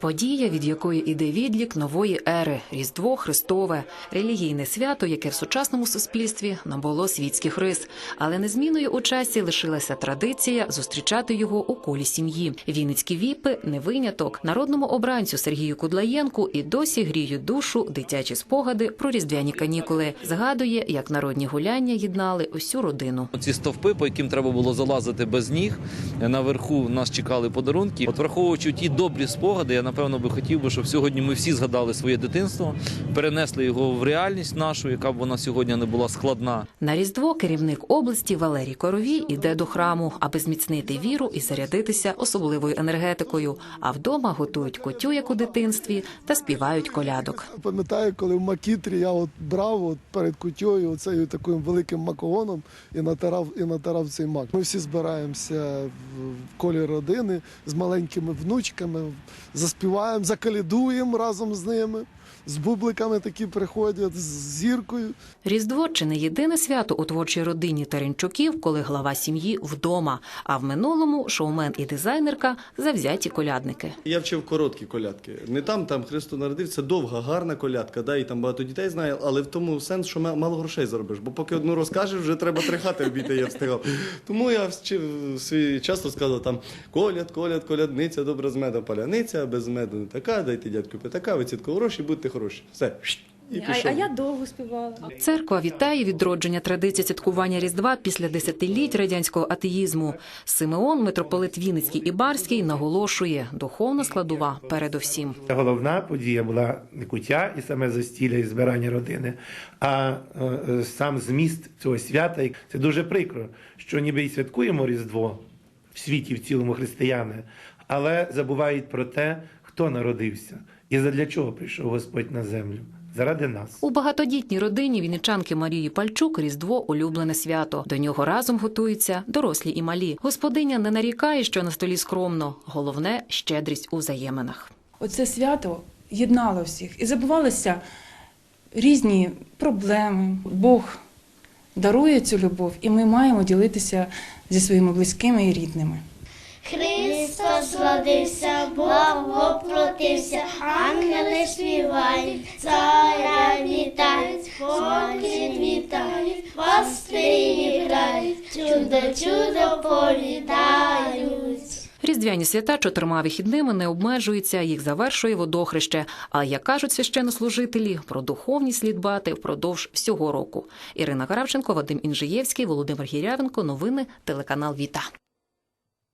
Подія, від якої іде відлік нової ери, Різдво Христове, релігійне свято, яке в сучасному суспільстві набуло світських рис, але незмінною у часі лишилася традиція зустрічати його у колі сім'ї. Вінницькі віпи не виняток. Народному обранцю Сергію Кудлаєнку і досі гріють душу дитячі спогади про різдвяні канікули. Згадує, як народні гуляння єднали усю родину. Ці стовпи, по яким треба було залазити без ніг, наверху нас чекали подарунки. От враховуючи ті добрі спогади, я напевно би хотів би, щоб сьогодні ми всі згадали своє дитинство, перенесли його в реальність нашу, яка б вона сьогодні не була складна. На різдво керівник області Валерій Коровій іде до храму, аби зміцнити віру і зарядитися особливою енергетикою. А вдома готують котю, як у дитинстві, та співають колядок. Пам'ятаю, коли в Макітрі я от брав от перед кутьою оцею таким великим макогоном і натирав, і натирав цей мак. Ми всі збираємося в в колі родини з маленькими внучками, заспіваємо, закалідуємо разом з ними. З бубликами такі приходять, з зіркою. Різдво чи не єдине свято у творчій родині Теренчуків, коли глава сім'ї вдома. А в минулому шоумен і дизайнерка завзяті колядники. Я вчив короткі колядки. Не там, там Христо народив, це довга, гарна колядка, да, і там багато дітей знає, але в тому сенс, що мало грошей заробиш. Бо поки одну розкажеш, вже треба три хати обійти, я встигав. Тому я вчив свій час розказував там коляд, коляд, колядниця, добра з медом паляниця, без меду не така, дайте дядьку п'ятака, вицітку гроші, будьте хороші. Все. І А, пішов. а я довго співала. Церква вітає відродження традиції святкування Різдва після десятиліть радянського атеїзму. Симеон, митрополит Вінницький і Барський, наголошує духовна складова передовсім. Головна подія була не куття і саме застілля і збирання родини, а е, е, сам зміст цього свята. Це дуже прикро, що ніби і святкуємо Різдво в світі, в цілому християни, але забувають про те, хто народився і задля чого прийшов Господь на землю. Заради нас. У багатодітній родині вінничанки Марії Пальчук Різдво улюблене свято. До нього разом готуються дорослі і малі. Господиня не нарікає, що на столі скромно. Головне щедрість у взаєминах. Оце свято єднало всіх і забувалися різні проблеми. Бог дарує цю любов, і ми маємо ділитися зі своїми близькими і рідними. Христос родився, Бог воплотився, ангели співають, царя вітають, поки вітають, пастирі грають, чудо, чудо повідають. Різдвяні свята чотирма вихідними не обмежуються, їх завершує водохреще. А як кажуть священнослужителі, про духовність слід дбати впродовж всього року. Ірина Каравченко, Вадим Інжиєвський, Володимир Гірявенко. Новини телеканал Віта.